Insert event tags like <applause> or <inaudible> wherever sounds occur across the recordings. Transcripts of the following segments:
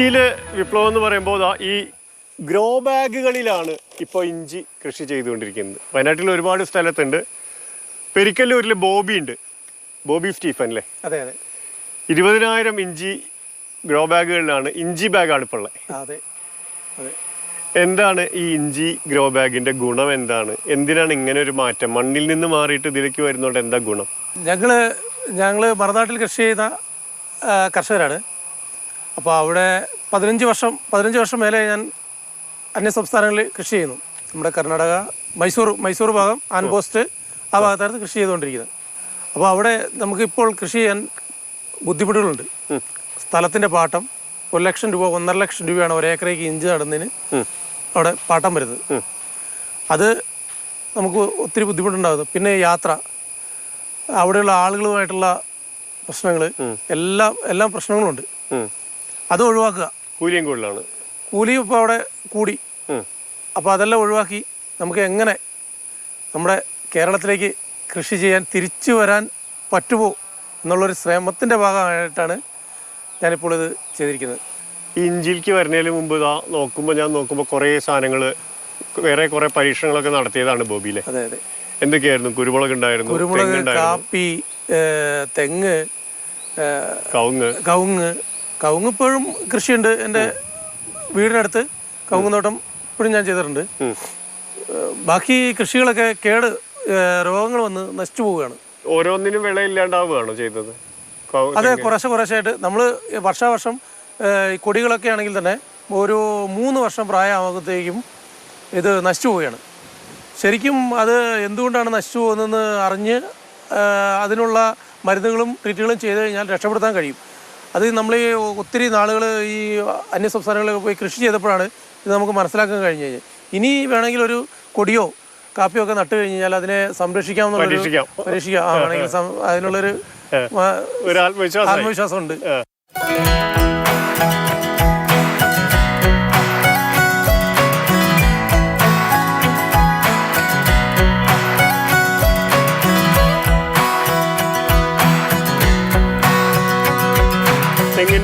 വിപ്ലവം എന്ന് പറയുമ്പോൾ ഈ ഗ്രോ ബാഗുകളിലാണ് ഇപ്പോൾ ഇഞ്ചി കൃഷി ചെയ്തുകൊണ്ടിരിക്കുന്നത്. വയനാട്ടിൽ ഒരുപാട് സ്ഥലത്തുണ്ട്. പെരിക്കല്ലൂരിൽ ബോബി ഉണ്ട്. ബോബി സ്റ്റീഫൻ അല്ലേ? അതെ അതെ. ഇരുപതിനായിരം ഇഞ്ചി ഗ്രോ ബാഗുകളിലാണ് ഇഞ്ചി ബാഗാണ് ഇപ്പോൾ ഉള്ളത്. അതെ അതെ. എന്താണ് ഈ ഇഞ്ചി ഗ്രോ ബാഗിന്റെ ഗുണം എന്താണ്? എന്തിനാണ് ഇങ്ങനെ ഒരു മാറ്റം? മണ്ണിൽ നിന്ന് മാറിയിട്ട് ഇതിലേക്ക് വരുന്നതുകൊണ്ട് എന്താ ഗുണം? ഞങ്ങൾ ഞങ്ങൾ മറുനാട്ടിൽ കൃഷി ചെയ്ത കർഷകരാണ്. അപ്പോൾ അവിടെ പതിനഞ്ച് വർഷം പതിനഞ്ച് വർഷം മേലെ ഞാൻ അന്യ സംസ്ഥാനങ്ങളിൽ കൃഷി ചെയ്യുന്നു. നമ്മുടെ കർണാടക മൈസൂർ മൈസൂർ ഭാഗം ആൻപോസ്റ്റ് ആ ഭാഗത്തായിരുന്നു കൃഷി ചെയ്തുകൊണ്ടിരിക്കുന്നത്. അപ്പോൾ അവിടെ നമുക്കിപ്പോൾ കൃഷി ചെയ്യാൻ ബുദ്ധിമുട്ടുകളുണ്ട്. സ്ഥലത്തിന്റെ പാട്ടം ഒരു ലക്ഷം രൂപ ഒന്നര ലക്ഷം രൂപയാണ് ഒരേക്കറേക്ക് ഇഞ്ച് നടുന്നതിന് അവിടെ പാട്ടം വരുന്നത്. അത് നമുക്ക് ഒത്തിരി ബുദ്ധിമുട്ടുണ്ടാകുന്നു. പിന്നെ യാത്ര. അവിടെയുള്ള ആളുകളുമായിട്ടുള്ള പ്രശ്നങ്ങൾ എല്ലാം എല്ലാം പ്രശ്നങ്ങളുണ്ട്. അത് ഒഴിവാക്കുക. കൂലിയും കൂടുതലാണ്. കൂലിയും ഇപ്പോൾ അവിടെ കൂടി. അപ്പോൾ അതെല്ലാം ഒഴിവാക്കി നമുക്ക് എങ്ങനെ നമ്മുടെ കേരളത്തിലേക്ക് കൃഷി ചെയ്യാൻ തിരിച്ചു വരാൻ പറ്റുമോ എന്നുള്ളൊരു ശ്രമത്തിന്റെ ഭാഗമായിട്ടാണ് ഞാനിപ്പോൾ ഇത് ചെയ്തിരിക്കുന്നത്. ഈ ഇഞ്ചിയിലേക്ക് വരുന്നതിന് മുമ്പ് ഇതാ നോക്കുമ്പോൾ ഞാൻ നോക്കുമ്പോൾ കുറേ സാധനങ്ങൾ വേറെ കുറേ പരീക്ഷണങ്ങളൊക്കെ നടത്തിയതാണ് ബോബിയിലെ. അതെ അതെ. എന്തൊക്കെയായിരുന്നു? കുരുമുളക് ഉണ്ടായിരുന്നു കുരുമുളക് കാപ്പി തെങ്ങ് കവുങ്ങ്. കവുങ്ങ് കവുങ്ങ് ഇപ്പോഴും കൃഷിയുണ്ട്. എന്റെ വീടിനടുത്ത് കവുങ്ങ് തോട്ടം ഇപ്പോഴും ഞാൻ ചെയ്തിട്ടുണ്ട്. ബാക്കി കൃഷികളൊക്കെ കേട് രോഗങ്ങൾ വന്ന് നശിച്ചു പോവുകയാണ്. ഓരോന്നിനും വിളയില്ലാണ്ടാവുകയാണോ ചെയ്തത്? അതെ കുറേശ്ശെ കുറേശ്ശായിട്ട് നമ്മൾ വർഷാവർഷം ഈ കൊടികളൊക്കെ ആണെങ്കിൽ തന്നെ ഒരു മൂന്ന് വർഷം പ്രായമാകുമ്പോഴത്തേക്കും ഇത് നശിച്ചു പോവുകയാണ്. ശരിക്കും അത് എന്തുകൊണ്ടാണ് നശിച്ചു പോകുന്നതെന്ന് അറിഞ്ഞ് അതിനുള്ള മരുന്നുകളും ട്രീറ്റുകളും ചെയ്ത് കഴിഞ്ഞാൽ രക്ഷപ്പെടുത്താൻ കഴിയും. അത് നമ്മൾ ഈ ഒത്തിരി നാളുകൾ ഈ അന്യ സംസ്ഥാനങ്ങളിൽ പോയി കൃഷി ചെയ്തപ്പോഴാണ് ഇത് നമുക്ക് മനസ്സിലാക്കാൻ കഴിഞ്ഞ് കഴിഞ്ഞത്. ഇനി വേണമെങ്കിൽ ഒരു കൊടിയോ കാപ്പിയോ ഒക്കെ നട്ടു കഴിഞ്ഞ് കഴിഞ്ഞാൽ അതിനെ സംരക്ഷിക്കാമെന്നുള്ളൊരു പരീക്ഷിക്കാം. അതിനുള്ളൊരു ആത്മവിശ്വാസം ആത്മവിശ്വാസമുണ്ട്.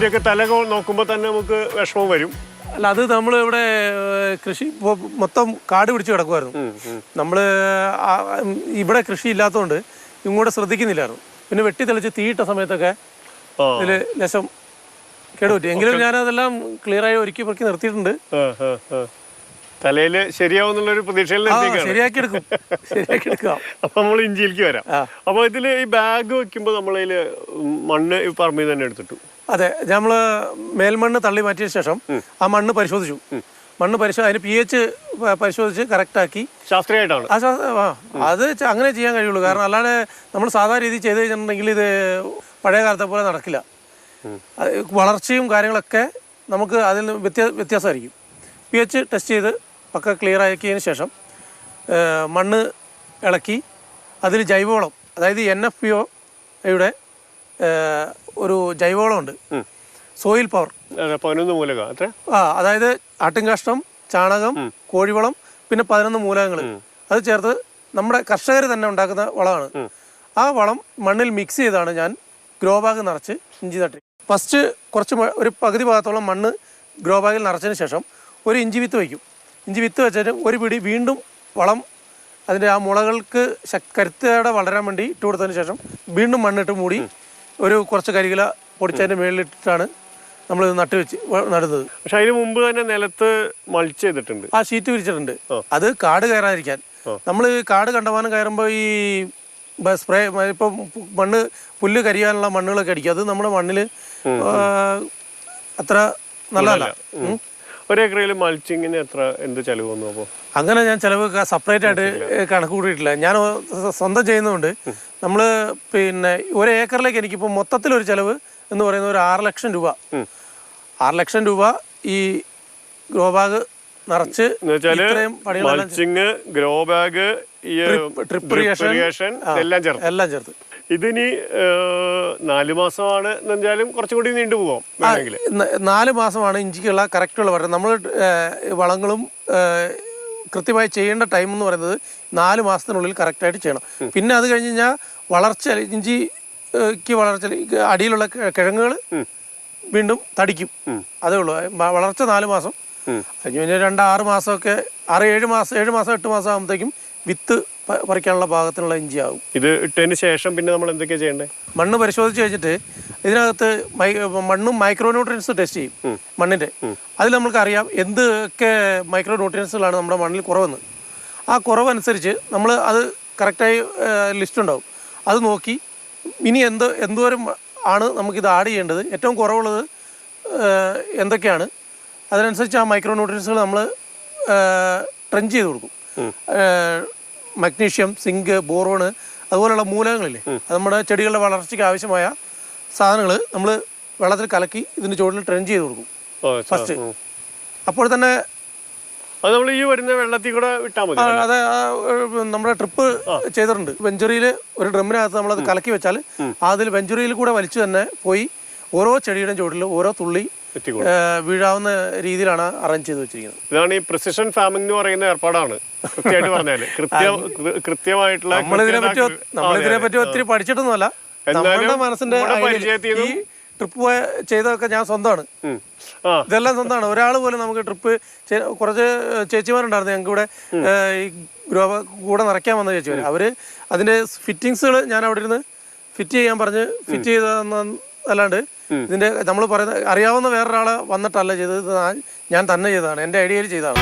ഒക്കെ തല നോക്കുമ്പോൾ തന്നെ നമുക്ക് വിഷമം വരും. അല്ല അത് നമ്മൾ ഇവിടെ കൃഷി ഇപ്പോൾ മൊത്തം കാട് പിടിച്ച് കിടക്കുമായിരുന്നു നമ്മൾ ഇവിടെ കൃഷി ഇല്ലാത്തതുകൊണ്ട് ഇങ്ങോട്ട് ശ്രദ്ധിക്കുന്നില്ലായിരുന്നു. പിന്നെ വെട്ടി തെളിച്ച് തീയിട്ട സമയത്തൊക്കെ. ഇതിൽ ലശം കേടുപറ്റി. എങ്കിലും ഞാനതെല്ലാം ആയി ഒരുക്കി പൊറുക്കി നിർത്തിയിട്ടുണ്ട്. തലയിൽ ശരിയാവുന്നുള്ളൊരു പ്രതീക്ഷയിൽ ആ നിർത്തിയേക്കാണ് ശരിയാക്കി എടുക്കും. ശരിയാക്കി എടുക്കാം. <laughs> അപ്പൊ നമ്മൾ ഇഞ്ചിയിലേക്ക് വരാം. അപ്പൊ ഇതിൽ ഈ ബാഗ് വെക്കുമ്പോൾ നമ്മളതിൽ മണ്ണ് പറമ്പിൽ തന്നെ എടുത്തിട്ടു. അതെ നമ്മൾ മേൽമണ്ണ് തള്ളി മാറ്റിയ ശേഷം ആ മണ്ണ് പരിശോധിച്ചു. മണ്ണ് പരിശോധന അതിന് പി എച്ച് പരിശോധിച്ച് കറക്റ്റാക്കി ശാസ്ത്രീയമായിട്ടാണ് ആ അത് അങ്ങനെ ചെയ്യാൻ കഴിയുള്ളൂ. കാരണം അല്ലാതെ നമ്മൾ സാധാരണ രീതിയിൽ ചെയ്ത് കഴിഞ്ഞിട്ടുണ്ടെങ്കിൽ ഇത് പഴയ കാലത്തെ പോലെ നടക്കില്ല. വളർച്ചയും കാര്യങ്ങളൊക്കെ നമുക്ക് അതിൽ നിന്ന് വ്യത്യാ വ്യത്യാസമായിരിക്കും. പി എച്ച് ടെസ്റ്റ് ചെയ്ത് പക്ക ക്ലിയർ ആക്കിയതിന് ശേഷം മണ്ണ് ഇളക്കി അതിൽ ജൈവവളം അതായത് എൻ എഫ് പി ഒയുടെ ഒരു ജൈവവളമുണ്ട്. Soil power. പതിനൊന്ന് മൂലക. അത്ര? ആ അതായത് ആട്ടിൻകാഷ്ടം ചാണകം കോഴിവളം പിന്നെ പതിനൊന്ന് മൂലകങ്ങൾ. അത് ചേർത്ത് നമ്മുടെ കർഷകർ തന്നെ ഉണ്ടാക്കുന്ന വളമാണ്. ആ വളം മണ്ണിൽ മിക്സ് ചെയ്താണ് ഞാൻ ഗ്രോ ബാഗ് നിറച്ച് ഇഞ്ചി നട്ടി ഫസ്റ്റ് കുറച്ച് ഒരു പകുതി ഭാഗത്തോളം മണ്ണ് ഗ്രോ ബാഗിൽ നിറച്ചതിന് ശേഷം ഒരു ഇഞ്ചി വിത്ത് വയ്ക്കും. ഇഞ്ചി വിത്ത് വെച്ചിട്ട് ഒരു പിടി വീണ്ടും വളം അതിന്റെ ആ മുളകൾക്ക് ശക് കരുത്തോടെ വളരാൻ വേണ്ടി ഇട്ട് കൊടുത്തതിന് ശേഷം വീണ്ടും മണ്ണിട്ട് മൂടി ഒരു കുറച്ച് കരികില പൊടിച്ചതിന്റെ മേളിലിട്ടിട്ടാണ് നമ്മൾ നട്ട് വെച്ച് നടുന്നത്. പക്ഷെ അതിന് മുമ്പ് തന്നെ നിലത്ത് മൾച്ച് ചെയ്തിട്ടുണ്ട്. ആ ഷീറ്റ് വിരിച്ചിട്ടുണ്ട്. അത് കാട് കയറാതിരിക്കാൻ. നമ്മൾ കാട് കണ്ടമാനം കയറുമ്പോൾ ഈ സ്പ്രേ ഇപ്പൊ മണ്ണ് പുല്ല് കരിയാനുള്ള മണ്ണുകളൊക്കെ അടിക്കും. അത് നമ്മുടെ മണ്ണിൽ അത്ര നല്ലതല്ല. ഒരേക്കറയിൽ മൾച്ചിങ്ങിന് എത്ര എന്ത് ചെലവ് വന്നു അപ്പോൾ അങ്ങനെ ഞാൻ ചിലവ് സെപ്പറേറ്റ് ആയിട്ട് കണക്ക് കൂട്ടിയിട്ടില്ല. ഞാൻ സ്വ- സ്വന്തം ചെയ്യുന്നതുകൊണ്ട് നമ്മൾ പിന്നെ ഒരു ഏക്കറിലേക്ക് എനിക്കിപ്പോൾ മൊത്തത്തിലൊരു ചിലവ് എന്ന് പറയുന്നത് ഒരു ആറ് ലക്ഷം രൂപ. ആറ് ലക്ഷം രൂപ ഈ ഗ്രോ ബാഗ് നിറച്ച് മൾച്ചിങ് ഗ്രോ ബാഗ് എല്ലാം ചേർത്ത്. ഇതിനി നാല് മാസമാണ് എന്നാലും കുറച്ചും കൂടി നീണ്ടു പോകാം വേണമെങ്കിൽ. നാല് മാസമാണ് ഇഞ്ചിക്കുള്ള കറക്റ്റുള്ള പറയുന്നത് നമ്മൾ വളങ്ങളും കൃത്യമായി ചെയ്യേണ്ട ടൈം എന്ന് പറയുന്നത് നാല് മാസത്തിനുള്ളിൽ കറക്റ്റായിട്ട് ചെയ്യണം. പിന്നെ അത് കഴിഞ്ഞ് കഴിഞ്ഞാൽ വളർച്ച ഇഞ്ചിക്ക് വളർച്ച അടിയിലുള്ള കിഴങ്ങുകൾ വീണ്ടും തടിക്കും. അതേ ഉള്ളൂ. വളർച്ച നാല് മാസം. കഴിഞ്ഞ് കഴിഞ്ഞാൽ രണ്ട് ആറ് മാസമൊക്കെ ആറ് ഏഴ് മാസം ഏഴ് മാസം എട്ട് മാസം ആകുമ്പോഴത്തേക്കും വിത്ത് പറിക്കാനുള്ള പാകത്തിനുള്ള ഇഞ്ചി ആകും ഇത് ഇട്ടതിന് ശേഷം പിന്നെ നമ്മൾ എന്തൊക്കെയാ ചെയ്യേണ്ടത് മണ്ണ് പരിശോധിച്ച് കഴിഞ്ഞിട്ട് ഇതിനകത്ത് മൈ മണ്ണും മൈക്രോ ന്യൂട്രിയൻസ് ടെസ്റ്റ് ചെയ്യും മണ്ണിന്റെ. അതിൽ നമുക്ക് അറിയാം എന്തൊക്കെ മൈക്രോ ന്യൂട്രിയൻസുകളാണ് നമ്മുടെ മണ്ണിൽ കുറവെന്ന്. ആ കുറവനുസരിച്ച് നമ്മൾ അത് കറക്റ്റായി ലിസ്റ്റ് ഉണ്ടാവും. അത് നോക്കി ഇനി എന്ത് എന്തോരം ആണ് നമുക്കിത് ആഡ് ചെയ്യേണ്ടത്. ഏറ്റവും കുറവുള്ളത് എന്തൊക്കെയാണ്? അതിനനുസരിച്ച് ആ മൈക്രോ ന്യൂട്രിയൻസുകൾ നമ്മൾ ട്രെഞ്ച് ചെയ്ത് കൊടുക്കും. മഗ്നീഷ്യം സിങ്ക് ബോറോണ് അതുപോലെയുള്ള മൂലകങ്ങളില്ലേ? അത് നമ്മുടെ ചെടികളുടെ വളർച്ചയ്ക്ക് ആവശ്യമായ സാധനങ്ങൾ നമ്മൾ വെള്ളത്തിൽ കലക്കി ഇതിന്റെ ചുവട്ടിൽ ട്രെൻ ചെയ്ത് കൊടുക്കും. ഫസ്റ്റ് അപ്പോൾ തന്നെ അത് നമ്മൾ ഈ വരുന്ന വെള്ളത്തിൽ കൂടെ വിട്ടാൽ മതി അത് നമ്മുടെ ട്രിപ്പ് ചെയ്തിട്ടുണ്ട്. വെഞ്ചുറിയിൽ ഒരു ഡ്രമ്മിനകത്ത് നമ്മളത് കലക്കി വെച്ചാൽ അതിൽ വെഞ്ചുറിയിൽ കൂടെ വലിച്ചു തന്നെ പോയി ഓരോ ചെടിയുടെയും ചുവട്ടിൽ ഓരോ തുള്ളി വീഴാവുന്ന രീതിയിലാണ് അറേഞ്ച് ചെയ്ത് വെച്ചിരിക്കുന്നത്. ഇതാണ് ഈ പ്രിസിഷൻ ഫാമിംഗ് എന്ന് പറയുന്ന ഏർപ്പാടാണ്. കൃത്യമായിട്ട് പറഞ്ഞാൽ കൃത്യം കൃ- കൃത്യമായിട്ടുള്ള നമ്മളിതിനെ പറ്റി നമ്മളിതിനെ ഒത്തിരി പഠിച്ചിട്ടൊന്നുമല്ല. നമ്മളുടെ മനസ്സിന്റെ ഈ ട്രിപ്പ് പോയ ചെയ്തതൊക്കെ ഞാൻ സ്വന്തമാണ്. ഇതെല്ലാം സ്വന്തമാണ്. ഒരാൾ പോലും നമുക്ക് ട്രിപ്പ് കുറച്ച് ചേച്ചിമാരുണ്ടായിരുന്നു ഞങ്ങൾക്ക് ഇവിടെ ഈ ഗ്രോ കൂടെ നിറയ്ക്കാൻ വന്ന ചേച്ചിമാർ അവർ അതിന്റെ ഫിറ്റിങ്സുകൾ ഞാൻ അവിടെ ഇരുന്ന് ഫിറ്റ് ചെയ്യാൻ പറഞ്ഞ് ഫിറ്റ് ചെയ്ത അല്ലാണ്ട് ഇതിന്റെ നമ്മൾ പറയുന്ന അറിയാവുന്ന വേറൊരാളെ വന്നിട്ടല്ല ചെയ്തത്. ഞാൻ- ഞാൻ തന്നെ ചെയ്തതാണ്. എന്റെ ഐഡിയയിൽ ചെയ്തതാണ്.